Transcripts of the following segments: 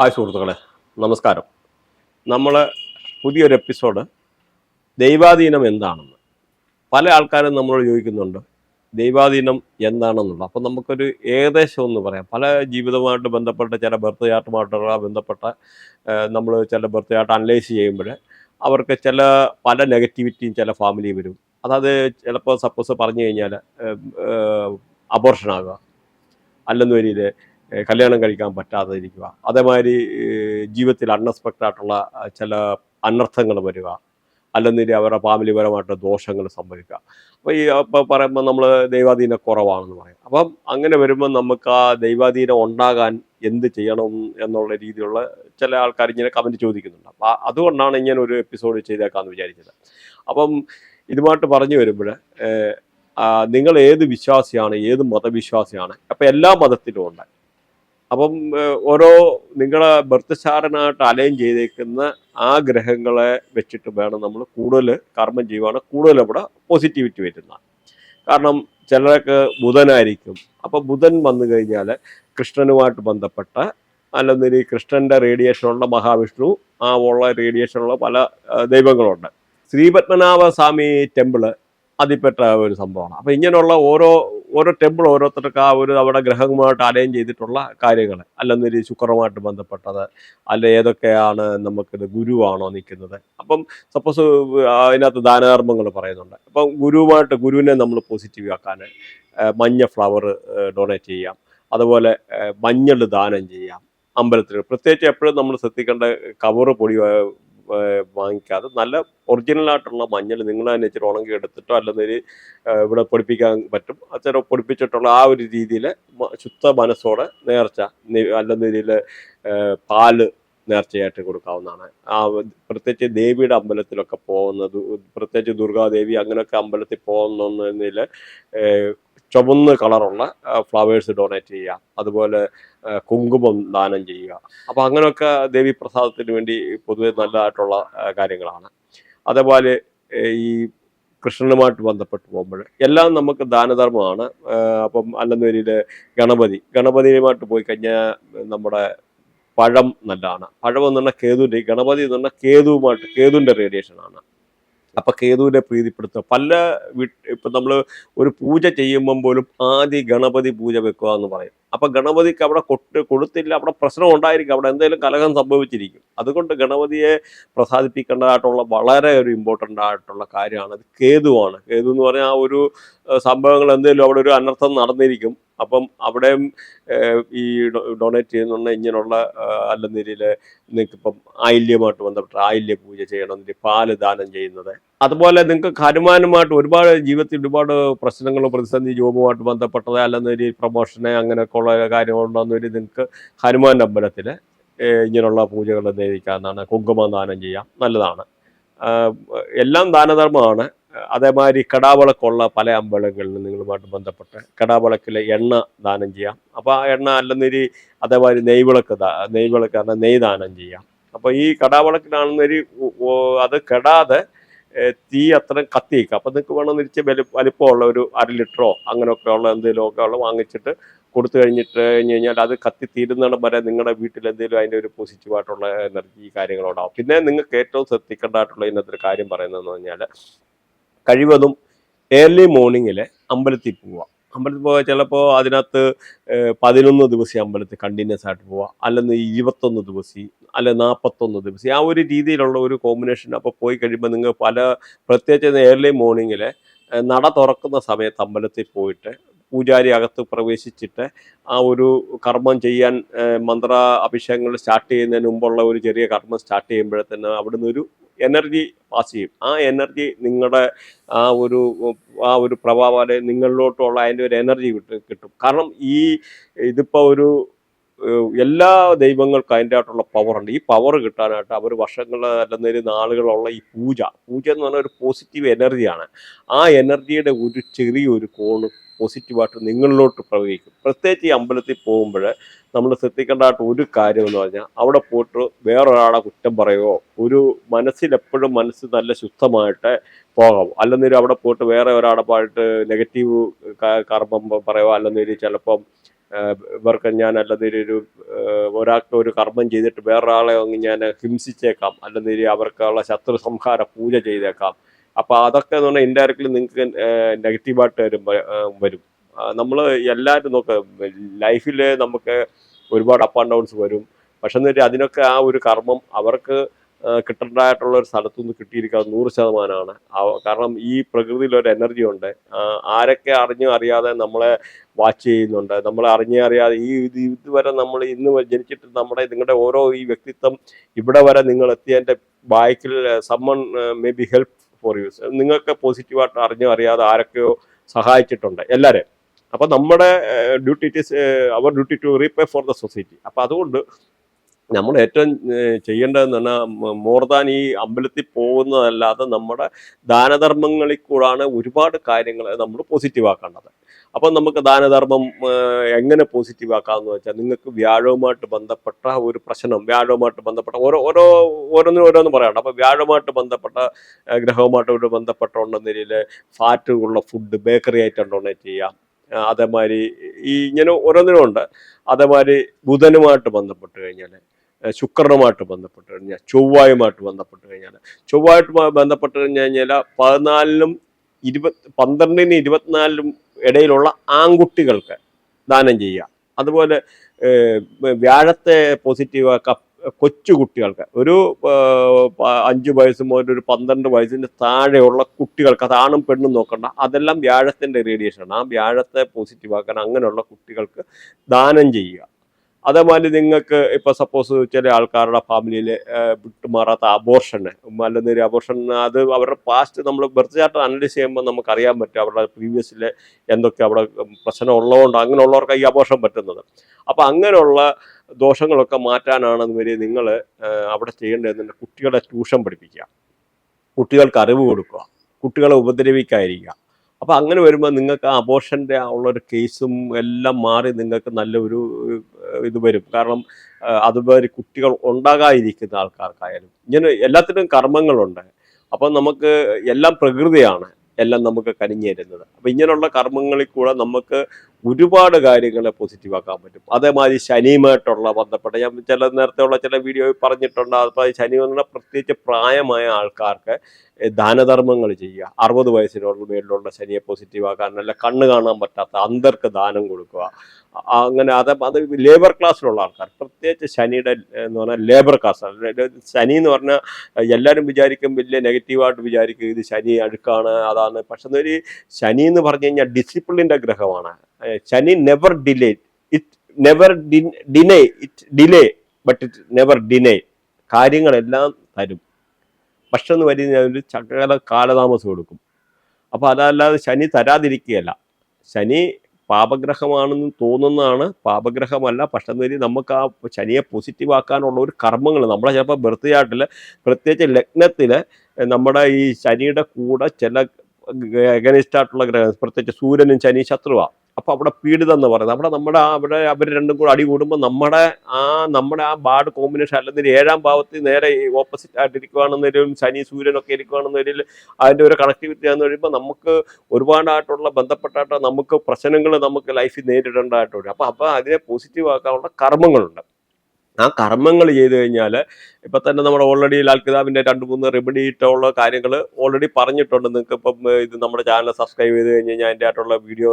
Hi സുഹൃത്തുക്കളെ നമസ്കാരം. നമ്മൾ പുതിയൊരു എപ്പിസോഡ് ദൈവാധീനം എന്താണെന്ന്. പല ആൾക്കാരും നമ്മളോട് ചോദിക്കുന്നുണ്ട് ദൈവാധീനം എന്താണെന്നുള്ളത്. അപ്പം നമുക്കൊരു ഏകദേശം ഒന്ന് പറയാം. പല ജീവിതവുമായിട്ട് ബന്ധപ്പെട്ട ചില ബർത്ത് ചാർട്ടുമായിട്ടുള്ള ബന്ധപ്പെട്ട നമ്മൾ ചില ബർത്ത് ചാർട്ട് അനലൈസ് ചെയ്യുമ്പോൾ അവർക്ക് ചില പല നെഗറ്റിവിറ്റിയും ചില ഫാമിലി വരും. അതായത് ചിലപ്പോൾ സപ്പോസ് പറഞ്ഞു കഴിഞ്ഞാൽ അബോർഷനാകുക അല്ലെന്ന് വരിയിൽ കല്യാണം കഴിക്കാൻ പറ്റാതെ ഇരിക്കുക അതേമാതിരി ജീവിതത്തിൽ അൺഎക്സ്പെക്റ്റഡ് ആയിട്ടുള്ള ചില അനർത്ഥങ്ങൾ വരിക. അല്ലെങ്കിൽ അവരുടെ ഫാമിലിപരമായിട്ട് ദോഷങ്ങൾ സംഭവിക്കുക. അപ്പോൾ ഈ അപ്പോൾ പറയുമ്പോൾ നമ്മൾ ദൈവാധീന കുറവാണെന്ന് പറയും. അപ്പം അങ്ങനെ വരുമ്പോൾ നമുക്ക് ആ ദൈവാധീനം ഉണ്ടാകാൻ എന്ത് ചെയ്യണം എന്നുള്ള രീതിയിലുള്ള ചില ആൾക്കാർ ഇങ്ങനെ കമന്റ് ചോദിക്കുന്നുണ്ട്. അപ്പോൾ അതുകൊണ്ടാണ് ഇങ്ങനെ ഒരു എപ്പിസോഡ് ചെയ്തേക്കാമെന്ന് വിചാരിച്ചത്. അപ്പം ഇതുമായിട്ട് പറഞ്ഞു വരുമ്പോൾ നിങ്ങൾ ഏത് വിശ്വാസിയാണ് ഏത് മതവിശ്വാസിയാണ് അപ്പം എല്ലാ മതത്തിലും ഉണ്ട്. അപ്പം ഓരോ നിങ്ങളെ ബർത്തശാരനായിട്ട് അലൈൻ ചെയ്തേക്കുന്ന ആ ഗ്രഹങ്ങളെ വെച്ചിട്ട് വേണം നമ്മൾ കൂടുതൽ കർമ്മം ചെയ്യുവാണ്. കൂടുതൽ അവിടെ പോസിറ്റിവിറ്റി വരുന്നത് കാരണം ചിലർക്ക് ബുധനായിരിക്കും. അപ്പം ബുധൻ വന്നു കഴിഞ്ഞാൽ കൃഷ്ണനുമായിട്ട് ബന്ധപ്പെട്ട അല്ലെന്നൊരു കൃഷ്ണന്റെ റേഡിയേഷനുള്ള മഹാവിഷ്ണു ആ ഉള്ള റേഡിയേഷനുള്ള പല ദൈവങ്ങളുണ്ട്. ശ്രീപത്മനാഭ സ്വാമി ടെമ്പിൾ അതിൽപ്പെട്ട ഒരു സംഭവമാണ്. അപ്പം ഇങ്ങനെയുള്ള ഓരോ ഓരോ ടെമ്പിൾ ഓരോരുത്തർക്ക് ആ ഒരു അവിടെ ഗ്രഹങ്ങളുമായിട്ട് അലൈൻ ചെയ്തിട്ടുള്ള കാര്യങ്ങൾ അല്ലെന്നൊരു ശുക്രമായിട്ട് ബന്ധപ്പെട്ടത് അല്ല ഏതൊക്കെയാണ് നമുക്കിത് ഗുരുവാണോ നിൽക്കുന്നത്. അപ്പം സപ്പോസ് അതിനകത്ത് ദാനധർമ്മങ്ങൾ പറയുന്നുണ്ട്. അപ്പം ഗുരുവുമായിട്ട് ഗുരുവിനെ നമ്മൾ പോസിറ്റീവ് ആക്കാൻ മഞ്ഞ ഫ്ലവർ ഡൊണേറ്റ് ചെയ്യാം. അതുപോലെ മഞ്ഞൾ ദാനം ചെയ്യാം. അമ്പലത്തിൽ പ്രത്യേകിച്ച് എപ്പോഴും നമ്മൾ ശ്രദ്ധിക്കേണ്ട കവറ് പൊടി വാങ്ങിക്കാതെ നല്ല ഒറിജിനൽ ആയിട്ടുള്ള മഞ്ഞൾ നിങ്ങൾ തന്നെ ഇച്ചിരി ഉണങ്ങി എടുത്തിട്ടോ അല്ലെങ്കിൽ ഇവിടെ പൊടിപ്പിക്കാൻ പറ്റും. അച്ഛനെ പൊടിപ്പിച്ചിട്ടുള്ള ആ ഒരു രീതിയിൽ ശുദ്ധ മനസ്സോടെ നേർച്ച അല്ലെന്നതിൽ പാൽ നേർച്ചയായിട്ട് കൊടുക്കാവുന്നതാണ്. ആ പ്രത്യേകിച്ച് ദേവിയുടെ അമ്പലത്തിലൊക്കെ പോകുന്നത് പ്രത്യേകിച്ച് ദുർഗാദേവി അങ്ങനെയൊക്കെ അമ്പലത്തിൽ പോകുന്നതിൽ ചുവന്ന കളറുള്ള ഫ്ലവേഴ്സ് ഡൊണേറ്റ് ചെയ്യുക. അതുപോലെ കുങ്കുമം ദാനം ചെയ്യുക. അപ്പോൾ അങ്ങനെയൊക്കെ ദേവി പ്രസാദത്തിന് വേണ്ടി പൊതുവെ നല്ലതായിട്ടുള്ള കാര്യങ്ങളാണ്. അതേപോലെ ഈ കൃഷ്ണനുമായിട്ട് ബന്ധപ്പെട്ട് പോകുമ്പോൾ എല്ലാം നമുക്ക് ദാനധർമ്മമാണ്. അപ്പം അല്ലെന്നുവരിയിൽ ഗണപതി. ഗണപതിയുമായിട്ട് പോയി കഴിഞ്ഞാൽ നമ്മുടെ പഴം നല്ലതാണ്. പഴം എന്ന് പറഞ്ഞാൽ കേതുവിന്റെ ഗണപതി എന്ന് പറഞ്ഞാൽ കേതുവുമായിട്ട് കേതുവിന്റെ റേഡിയേഷനാണ് അപ്പം കേതുവിനെ പ്രീതിപ്പെടുത്തുക. പല വീട്ട് ഇപ്പം നമ്മൾ ഒരു പൂജ ചെയ്യുമ്പം പോലും ആദ്യം ഗണപതി പൂജ വെക്കുക എന്ന് പറയും. അപ്പം ഗണപതിക്ക് അവിടെ കൊട്ട് കൊടുത്തില്ല അവിടെ പ്രശ്നം ഉണ്ടായിരിക്കും. അവിടെ എന്തെങ്കിലും കലഹം സംഭവിച്ചിരിക്കും. അതുകൊണ്ട് ഗണപതിയെ പ്രസാദിപ്പിക്കേണ്ടതായിട്ടുള്ള വളരെ ഒരു ഇമ്പോർട്ടന്റ് ആയിട്ടുള്ള കാര്യമാണ്. അത് കേതുവാണ്. കേതു എന്ന് പറഞ്ഞാൽ ആ ഒരു സംഭവങ്ങൾ എന്തെങ്കിലും അവിടെ ഒരു അനർത്ഥം നടന്നിരിക്കും. അപ്പം അവിടെയും ഈ ഡൊണേറ്റ് ചെയ്യുന്നുണ്ട്. ഇങ്ങനെയുള്ള അല്ലെന്നിരിയിൽ നിങ്ങൾക്കിപ്പം ആയില്യമായിട്ട് ബന്ധപ്പെട്ട ആയില്യ പൂജ ചെയ്യണം പാൽ ദാനം ചെയ്യുന്നത്. അതുപോലെ നിങ്ങൾക്ക് ഹനുമാനുമായിട്ട് ഒരുപാട് ജീവിതത്തിൽ ഒരുപാട് പ്രശ്നങ്ങളും പ്രതിസന്ധി ജോബുമായിട്ട് ബന്ധപ്പെട്ടത് അല്ലെന്നൊരു പ്രൊമോഷന് അങ്ങനെയൊക്കെ ഉള്ള കാര്യങ്ങളുണ്ടെന്നൊരു നിങ്ങൾക്ക് ഹനുമാൻ അമ്പലത്തിൽ ഇങ്ങനെയുള്ള പൂജകൾ നേരിക്കാവുന്നതാണ് കുങ്കുമം ദാനം ചെയ്യാം. നല്ലതാണ്. എല്ലാം ദാനധർമ്മമാണ്. അതേമാതിരി കടാവിളക്കുള്ള പല അമ്പലങ്ങളിൽ നിങ്ങളുമായിട്ട് ബന്ധപ്പെട്ട് കടാവിളക്കിലെ എണ്ണ ദാനം ചെയ്യാം. അപ്പോൾ ആ എണ്ണ അല്ലെന്നൊരു അതേമാതിരി നെയ്വിളക്ക് നെയ്വിളക്ക് പറഞ്ഞാൽ നെയ് ദാനം ചെയ്യാം. അപ്പോൾ ഈ കടാവിളക്കിലാണെന്നൊരു അത് കെടാതെ തീ അത്ര കത്തിക്കുക അപ്പം നിങ്ങൾക്ക് വേണമെന്ന് വെച്ചാൽ വലി വലിപ്പമുള്ള ഒരു അര ലിറ്ററോ അങ്ങനെയൊക്കെ ഉള്ള എന്തെങ്കിലുമൊക്കെ ഉള്ള വാങ്ങിച്ചിട്ട് കൊടുത്തു കഴിഞ്ഞിട്ട് കഴിഞ്ഞ് കഴിഞ്ഞാൽ അത് കത്തി തീരുന്നിടം വരെ നിങ്ങളുടെ വീട്ടിൽ എന്തെങ്കിലും അതിന്റെ ഒരു പോസിറ്റീവായിട്ടുള്ള എനർജി കാര്യങ്ങളുണ്ടാവും പിന്നെ നിങ്ങൾക്ക് ഏറ്റവും ശ്രദ്ധിക്കേണ്ടതായിട്ടുള്ള ഇന്നത്തെ ഒരു കാര്യം പറയുന്നതെന്ന് പറഞ്ഞാൽ കഴിവതും ഏർലി മോർണിംഗിൽ അമ്പലത്തിൽ പോവുക. അമ്പലത്തിൽ പോയാൽ ചിലപ്പോൾ അതിനകത്ത് പതിനൊന്ന് ദിവസം അമ്പലത്തിൽ കണ്ടിന്യൂസ് ആയിട്ട് പോവുക. അല്ലെങ്കിൽ ഇരുപത്തൊന്ന് ദിവസം അല്ലെ നാൽപ്പത്തൊന്ന് ദിവസം. ആ ഒരു രീതിയിലുള്ള ഒരു കോമ്പിനേഷൻ അപ്പോൾ പോയി കഴിയുമ്പോൾ നിങ്ങൾ പല പ്രത്യേകിച്ച് ഏർലി മോർണിംഗിൽ നട തുറക്കുന്ന സമയത്ത് അമ്പലത്തിൽ പോയിട്ട് പൂജാരി അകത്ത് പ്രവേശിച്ചിട്ട് ആ ഒരു കർമ്മം ചെയ്യാൻ മന്ത്ര അഭിഷേകങ്ങൾ സ്റ്റാർട്ട് ചെയ്യുന്നതിന് മുമ്പുള്ള ഒരു ചെറിയ കർമ്മം സ്റ്റാർട്ട് ചെയ്യുമ്പോഴത്തേന് അവിടുന്ന് ഒരു എനർജി പാസ് ചെയ്യും. ആ എനർജി നിങ്ങളുടെ ആ ഒരു ആ ഒരു പ്രഭാവം നിങ്ങളിലോട്ടുള്ള അതിന്റെ ഒരു എനർജി കിട്ടും. കാരണം ഈ ഇതിപ്പോൾ ഒരു എല്ലാ ദൈവങ്ങൾക്കും അതിന്റെ ആയിട്ടുള്ള പവറുണ്ട് ഈ പവർ കിട്ടാനായിട്ട് അവർ വർഷങ്ങൾ അല്ലെന്നൊരു നാളുകളുള്ള ഈ പൂജ. പൂജ എന്ന് പറഞ്ഞാൽ ഒരു പോസിറ്റീവ് എനർജിയാണ് ആ എനർജിയുടെ ഒരു ചെറിയൊരു കോണ് പോസിറ്റീവായിട്ട് നിങ്ങളിലോട്ട് പ്രവഹിക്കും. പ്രത്യേകിച്ച് ഈ അമ്പലത്തിൽ പോകുമ്പോൾ നമ്മൾ ശ്രദ്ധിക്കേണ്ടതായിട്ട് ഒരു കാര്യം എന്ന് പറഞ്ഞാൽ അവിടെ പോയിട്ട് വേറൊരാളെ കുറ്റം പറയുകയോ ഒരു മനസ്സിൽ എപ്പോഴും മനസ്സ് നല്ല ശുദ്ധമായിട്ട് പോകാം അല്ലെന്നൊരു അവിടെ പോയിട്ട് വേറെ ഒരാളെ പോയിട്ട് നെഗറ്റീവ് കർമ്മം പറയുക അല്ലെന്നൊരു ചിലപ്പം ഇവർക്ക് ഞാൻ അല്ലെങ്കിൽ ഒരു ഒരാൾക്ക് ഒരു കർമ്മം ചെയ്തിട്ട് വേറൊരാളെ ഞാൻ ഹിംസിച്ചേക്കാം. അല്ലെങ്കിൽ അവർക്കുള്ള ശത്രു സംഹാര പൂജ ചെയ്തേക്കാം. അപ്പൊ അതൊക്കെ എന്ന് പറഞ്ഞാൽ ഇൻഡയറക്ട്ലി നിങ്ങൾക്ക് നെഗറ്റീവായിട്ട് വരും. വരും നമ്മൾ എല്ലാവരും നോക്ക ലൈഫിൽ നമുക്ക് ഒരുപാട് അപ്പ് ആൻഡ് ഡൗൺസ് വരും. പക്ഷെ എന്നിട്ട് അതിനൊക്കെ ആ ഒരു കർമ്മം അവർക്ക് കിട്ടേണ്ടതായിട്ടുള്ള ഒരു സ്ഥലത്തു നിന്ന് കിട്ടിയിരിക്കുക നൂറ് ശതമാനമാണ്. കാരണം ഈ പ്രകൃതിയിൽ ഒരു എനർജി ഉണ്ട്. ആരൊക്കെ അറിഞ്ഞോ അറിയാതെ നമ്മളെ വാച്ച് ചെയ്യുന്നുണ്ട്. നമ്മളെ അറിഞ്ഞേ അറിയാതെ ഈ ഇത് ഇതുവരെ നമ്മൾ ഇന്ന് ജനിച്ചിട്ട് നമ്മുടെ നിങ്ങളുടെ ഓരോ ഈ വ്യക്തിത്വം ഇവിടെ വരെ നിങ്ങൾ എത്തിയതിന്റെ ബാക്കിൽ someone may be help for us നിങ്ങൾക്ക് പോസിറ്റീവായിട്ട് അറിഞ്ഞോ അറിയാതെ ആരൊക്കെയോ സഹായിച്ചിട്ടുണ്ട് എല്ലാവരെയും അപ്പൊ നമ്മുടെ duty it is our duty to repay for the society അപ്പൊ അതുകൊണ്ട് നമ്മൾ ഏറ്റവും ചെയ്യേണ്ടതെന്ന് പറഞ്ഞാൽ മോർ ദാൻ ഈ അമ്പലത്തിൽ പോകുന്നതല്ലാതെ നമ്മുടെ ദാനധർമ്മങ്ങളിൽ കൂടാണ് ഒരുപാട് കാര്യങ്ങൾ നമ്മൾ പോസിറ്റീവ് ആക്കേണ്ടത്. അപ്പം നമുക്ക് ദാനധർമ്മം എങ്ങനെ പോസിറ്റീവ് ആക്കാമെന്ന് വെച്ചാൽ നിങ്ങൾക്ക് വ്യാഴവുമായിട്ട് ബന്ധപ്പെട്ട ഒരു പ്രശ്നം വ്യാഴവുമായിട്ട് ബന്ധപ്പെട്ട ഓരോ ഓരോ ഓരോന്നിനും ഓരോന്നും പറയാണ്ട് അപ്പോൾ വ്യാഴവുമായിട്ട് ബന്ധപ്പെട്ട ഗ്രഹവുമായിട്ട് ഒരു ബന്ധപ്പെട്ടുണ്ടെന്ന നിലയിൽ ഫാറ്റ് ഉള്ള ഫുഡ് ബേക്കറി ആയിട്ട് ഡൊണേറ്റ് ചെയ്യാം അതേമാതിരി ഈ ഇങ്ങനെ ഓരോന്നിനും ഉണ്ട്. അതേമാതിരി ബുധനുമായിട്ട് ബന്ധപ്പെട്ട് കഴിഞ്ഞാൽ ശുക്രനുമായിട്ട് ബന്ധപ്പെട്ട് കഴിഞ്ഞാൽ ചൊവ്വായുമായിട്ട് ബന്ധപ്പെട്ട് കഴിഞ്ഞാൽ. ചൊവ്വായിട്ട് ബന്ധപ്പെട്ട് കഴിഞ്ഞ് കഴിഞ്ഞാൽ പതിനാലിനും ഇരുപത് പന്ത്രണ്ടിനും ഇരുപത്തിനാലിനും ഇടയിലുള്ള ആൺകുട്ടികൾക്ക് ദാനം ചെയ്യുക. അതുപോലെ വ്യാഴത്തെ പോസിറ്റീവാക്ക കൊച്ചു കുട്ടികൾക്ക് ഒരു അഞ്ച് വയസ്സ് മുതൽ ഒരു പന്ത്രണ്ട് വയസ്സിന് താഴെയുള്ള കുട്ടികൾക്ക് അത് ആണും പെണ്ണും നോക്കണ്ട അതെല്ലാം വ്യാഴത്തിന്റെ റേഡിയേഷനാണ് ആ വ്യാഴത്തെ പോസിറ്റീവാക്കാൻ അങ്ങനെയുള്ള കുട്ടികൾക്ക് ദാനം ചെയ്യുക. അതേമാതിരി നിങ്ങൾക്ക് ഇപ്പോൾ സപ്പോസ് ചില ആൾക്കാരുടെ ഫാമിലിയിൽ വിട്ടുമാറാത്ത അബോർഷന് അല്ലെങ്കിൽ അബോർഷൻ അത് അവരുടെ പാസ്റ്റ് നമ്മൾ ബർത്ത് ചാർട്ട് അനലൈസ് ചെയ്യുമ്പോൾ നമുക്ക് അറിയാൻ പറ്റും അവരുടെ പ്രീവിയസിലെ എന്തൊക്കെ അവിടെ പ്രശ്നം ഉള്ളതുകൊണ്ട് അങ്ങനെയുള്ളവർക്ക് ഈ അബോർഷൻ പറ്റുന്നത്. അപ്പോൾ അങ്ങനെയുള്ള ദോഷങ്ങളൊക്കെ മാറ്റാനാണെന്ന് വരെ നിങ്ങൾ അവിടെ ചെയ്യേണ്ടതെന്ന് കുട്ടികളെ ട്യൂഷൻ പഠിപ്പിക്കുക. കുട്ടികൾക്ക് അറിവ് കൊടുക്കുക. കുട്ടികളെ ഉപദ്രവിക്കാതിരിക്കുക. അപ്പൊ അങ്ങനെ വരുമ്പോൾ നിങ്ങൾക്ക് അബോഷന്റെ ഉള്ള ഒരു കേസും എല്ലാം മാറി നിങ്ങൾക്ക് നല്ലൊരു ഇത് വരും. കാരണം അതുപോലെ കുട്ടികൾ ഉണ്ടാകാതിരിക്കുന്ന ആൾക്കാർക്കായാലും ഇങ്ങനെ എല്ലാത്തിനും കർമ്മങ്ങളുണ്ട്. അപ്പം നമുക്ക് എല്ലാം പ്രകൃതിയാണ് എല്ലാം നമുക്ക് കനിഞ്ഞു തരുന്നത്. അപ്പം ഇങ്ങനെയുള്ള കർമ്മങ്ങളിൽ കൂടെ നമുക്ക് ഒരുപാട് കാര്യങ്ങളെ പോസിറ്റീവാക്കാൻ പറ്റും. അതേമാതിരി ശനിയുമായിട്ടുള്ള ബന്ധപ്പെട്ട ഞാൻ ചില നേരത്തെ ഉള്ള ചില വീഡിയോ പറഞ്ഞിട്ടുണ്ട്. അപ്പോൾ ശനി എന്നുള്ള പ്രത്യേകിച്ച് പ്രായമായ ആൾക്കാർക്ക് ദാനധർമ്മങ്ങൾ ചെയ്യുക. അറുപത് വയസ്സിനുള്ള മേലുള്ള ശനിയെ പോസിറ്റീവ് ആക്കാൻ നല്ല കണ്ണ് കാണാൻ പറ്റാത്ത അന്തർക്ക് ദാനം കൊടുക്കുക. അങ്ങനെ അത് അത് ലേബർ ക്ലാസ്സിലുള്ള ആൾക്കാർ. പ്രത്യേകിച്ച് ശനിയുടെ എന്ന് പറഞ്ഞാൽ ലേബർ ക്ലാസ് ശനി എന്ന് പറഞ്ഞാൽ എല്ലാവരും വിചാരിക്കും വലിയ നെഗറ്റീവായിട്ട് വിചാരിക്കും ഇത് ശനി അഴുക്കാണ് അതാണ്. പക്ഷെ ഒരു ശനി എന്ന് പറഞ്ഞു കഴിഞ്ഞാൽ ഡിസിപ്ലിന്റെ ഗ്രഹമാണ്. ശനി never delay it never deny it delay but it never deny കാര്യങ്ങളെല്ലാം തരും. പക്ഷെ എന്ന് വരുന്ന ഒരു ചകല കാലതാമസം കൊടുക്കും അപ്പോൾ അതല്ലാതെ ശനി തരാതിരിക്കുകയല്ല. ശനി പാപഗ്രഹമാണെന്ന് തോന്നുന്നതാണ് പാപഗ്രഹമല്ല. പക്ഷെ എന്ന് വരി നമുക്ക് ആ ശനിയെ പോസിറ്റീവ് ആക്കാനുള്ള ഒരു കർമ്മങ്ങൾ നമ്മളെ ചിലപ്പോൾ ബർത്ത് ചാർട്ടിൽ പ്രത്യേകിച്ച് ലഗ്നത്തിൽ നമ്മുടെ ഈ ശനിയുടെ കൂടെ ചില എഗനിസ്റ്റ് ആയിട്ടുള്ള ഗ്രഹം പ്രത്യേകിച്ച് സൂര്യനും ശനി ശത്രുവാണ് അപ്പൊ അവിടെ പീഡിതം എന്ന് പറയുന്നത്. അവിടെ നമ്മുടെ ആ അവിടെ അവർ രണ്ടും കൂടെ അടി കൂടുമ്പോൾ നമ്മുടെ ആ നമ്മുടെ ആ ബാഡ് കോമ്പിനേഷൻ അല്ലെങ്കിൽ ഏഴാം ഭാവത്തിൽ നേരെ ഓപ്പോസിറ്റ് ആയിട്ട് ഇരിക്കുകയാണെന്നൊരു ശനി സൂര്യനൊക്കെ ഇരിക്കുകയാണെന്നൊരു അതിന്റെ ഒരു കണക്ടിവിറ്റി ആണെന്ന് കഴിയുമ്പോൾ നമുക്ക് ഒരുപാടായിട്ടുള്ള ബന്ധപ്പെട്ടായിട്ട് നമുക്ക് പ്രശ്നങ്ങൾ നമുക്ക് ലൈഫിൽ നേരിടേണ്ടതായിട്ട് വരും. അപ്പോൾ അപ്പൊ അതിനെ പോസിറ്റീവ് ആക്കാനുള്ള കർമ്മങ്ങളുണ്ട്. ആ കർമ്മങ്ങൾ ചെയ്തു കഴിഞ്ഞാൽ ഇപ്പൊ തന്നെ നമ്മുടെ ഓൾറെഡി ലാൽ കിതാബിന്റെ രണ്ട് മൂന്ന് റെമഡി ഇട്ടുള്ള കാര്യങ്ങൾ ഓൾറെഡി പറഞ്ഞിട്ടുണ്ട്. നിങ്ങൾക്ക് ഇപ്പം ഇത് നമ്മുടെ ചാനൽ സബ്സ്ക്രൈബ് ചെയ്ത് കഴിഞ്ഞ് കഴിഞ്ഞാൽ അതിന്റെ ആയിട്ടുള്ള വീഡിയോ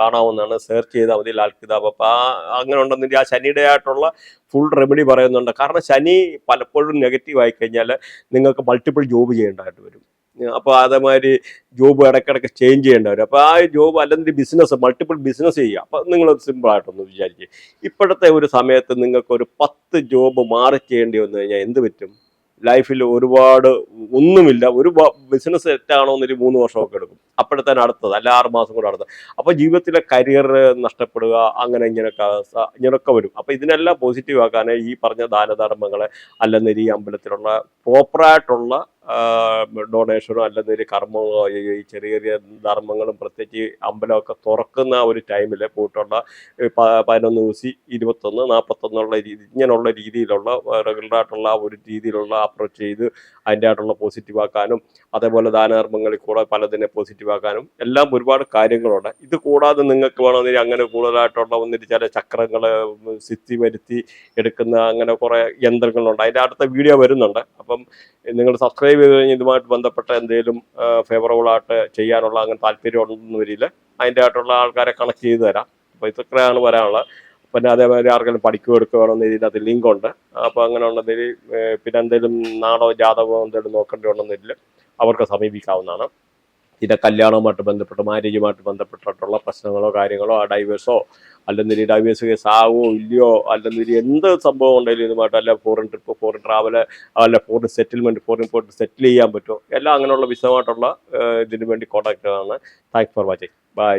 കാണാവുന്നതാണ്. സെർച്ച് ചെയ്താൽ മതി ലാൽ കിതാബ്. ആ അങ്ങനെ ഉണ്ടെന്നുണ്ടെങ്കിൽ ആ ശനിയുടെ ആയിട്ടുള്ള ഫുൾ റെമഡി പറയുന്നുണ്ട്. കാരണം ശനി പലപ്പോഴും നെഗറ്റീവ് ആയി കഴിഞ്ഞാൽ നിങ്ങൾക്ക് മൾട്ടിപ്പിൾ ജോബ് ചെയ്യേണ്ടതായിട്ട് വരും. അപ്പോൾ അതേമാതിരി ജോബ് ഇടയ്ക്കിടയ്ക്ക് ചേഞ്ച് ചെയ്യേണ്ടി വരും. അപ്പോൾ ആ ജോബ് അല്ലെങ്കിൽ ബിസിനസ് മൾട്ടിപ്പിൾ ബിസിനസ് ചെയ്യുക. അപ്പോൾ നിങ്ങൾ സിമ്പിളായിട്ടൊന്ന് വിചാരിക്കുക ഇപ്പോഴത്തെ ഒരു സമയത്ത് നിങ്ങൾക്ക് ഒരു പത്ത് ജോബ് മാറി ചെയ്യേണ്ടി വന്നു കഴിഞ്ഞാൽ എന്ത് പറ്റും? ലൈഫിൽ ഒരുപാട് ഒന്നുമില്ല. ഒരു ബിസിനസ് സെറ്റാണോ എന്നൊരു മൂന്ന് വർഷമൊക്കെ എടുക്കും. അപ്പോഴത്തേന് അടുത്തത് അല്ല ആറ് മാസം കൂടെ അടുത്തത്. അപ്പോൾ ജീവിതത്തിലെ കരിയർ നഷ്ടപ്പെടുക അങ്ങനെ ഇങ്ങനെയൊക്കെ ഇങ്ങനെയൊക്കെ വരും. അപ്പോൾ ഇതിനെല്ലാം പോസിറ്റീവ് ആക്കാൻ ഈ പറഞ്ഞ ദാനധർമ്മങ്ങളെ അല്ലെന്നൊരു ഈ അമ്പലത്തിലുള്ള പ്രോപ്പറായിട്ടുള്ള ഡൊണേഷനോ അല്ലെന്നൊരു ഒരു ഈ ചെറിയ ചെറിയ ധർമ്മങ്ങളും പ്രത്യേകിച്ച് അമ്പലമൊക്കെ തുറക്കുന്ന ഒരു ടൈമിൽ പോയിട്ടുള്ള പതിനൊന്ന് ദിവസം ഇരുപത്തൊന്ന് നാൽപ്പത്തൊന്നുള്ള രീതി ഇങ്ങനെയുള്ള രീതിയിലുള്ള റെഗുലറായിട്ടുള്ള ഒരു രീതിയിലുള്ള അപ്രോച്ച് ചെയ്ത് അതിന്റെ ആയിട്ടുള്ള പോസിറ്റീവ് ആക്കാനും അതേപോലെ ദാനധർമ്മങ്ങളിൽ കൂടെ പലതിനെ പോസിറ്റീവ് ആക്കാനും എല്ലാം ഒരുപാട് കാര്യങ്ങളുണ്ട്. ഇത് കൂടാതെ നിങ്ങൾക്ക് വേണമെങ്കിൽ അങ്ങനെ കൂടുതലായിട്ടുള്ള ഒന്നിട്ട് ചില ചക്രങ്ങൾ സിദ്ധി വരുത്തി എടുക്കുന്ന അങ്ങനെ കുറേ യന്ത്രങ്ങളുണ്ട്. അതിന്റെ അടുത്ത വീഡിയോ വരുന്നുണ്ട്. അപ്പം നിങ്ങൾ സബ്സ്ക്രൈബ് ചെയ്ത് കഴിഞ്ഞ് ഇതുമായിട്ട് ബന്ധപ്പെട്ട എന്തെങ്കിലും ഫേവറബിൾ ആയിട്ട് ചെയ്യാനുള്ള അങ്ങനെ താല്പര്യം ഉണ്ടെന്ന് വരില്ല. അതിന്റെ ആയിട്ടുള്ള ആൾക്കാരെ കണക്ട് ചെയ്ത് തരാം. അപ്പോൾ ഇതൊക്കെയാണ് വരാനുള്ളത് പിന്നെ അതേപോലെ ആർക്കെങ്കിലും പഠിക്കുക എടുക്കുകയാണെന്ന് ഇതിനകത്ത് ലിങ്ക് ഉണ്ട്. അപ്പോൾ അങ്ങനെ ഉണ്ടെങ്കിൽ പിന്നെ എന്തെങ്കിലും നാടോ ജാതകമോ എന്തെങ്കിലും നോക്കേണ്ടി ഉണ്ടെന്നില്ല അവർക്ക് സമീപിക്കാവുന്നതാണ്. പിന്നെ കല്യാണവുമായിട്ട് ബന്ധപ്പെട്ട് മാരേജുമായിട്ട് ബന്ധപ്പെട്ടിട്ടുള്ള പ്രശ്നങ്ങളോ കാര്യങ്ങളോ ആ ഡൈവേഴ്സോ അല്ലെങ്കിൽ ഡൈവേഴ്സ് കേസ് ആവോ ഇല്ലയോ അല്ലെങ്കിൽ എന്ത് സംഭവം ഉണ്ടെങ്കിലും ഇതുമായിട്ട് അല്ല ഫോറിൻ ട്രിപ്പ് ഫോറിൻ ട്രാവൽ അല്ല ഫോറിൻ സെറ്റിൽമെന്റ് ഫോറിൻ പോയിട്ട് സെറ്റിൽ ചെയ്യാൻ പറ്റുമോ? എല്ലാം അങ്ങനെയുള്ള വിശദമായിട്ടുള്ള ഇതിനു വേണ്ടി കോൺടാക്ട് ചെയ്തതാണ്. Thanks for watching bye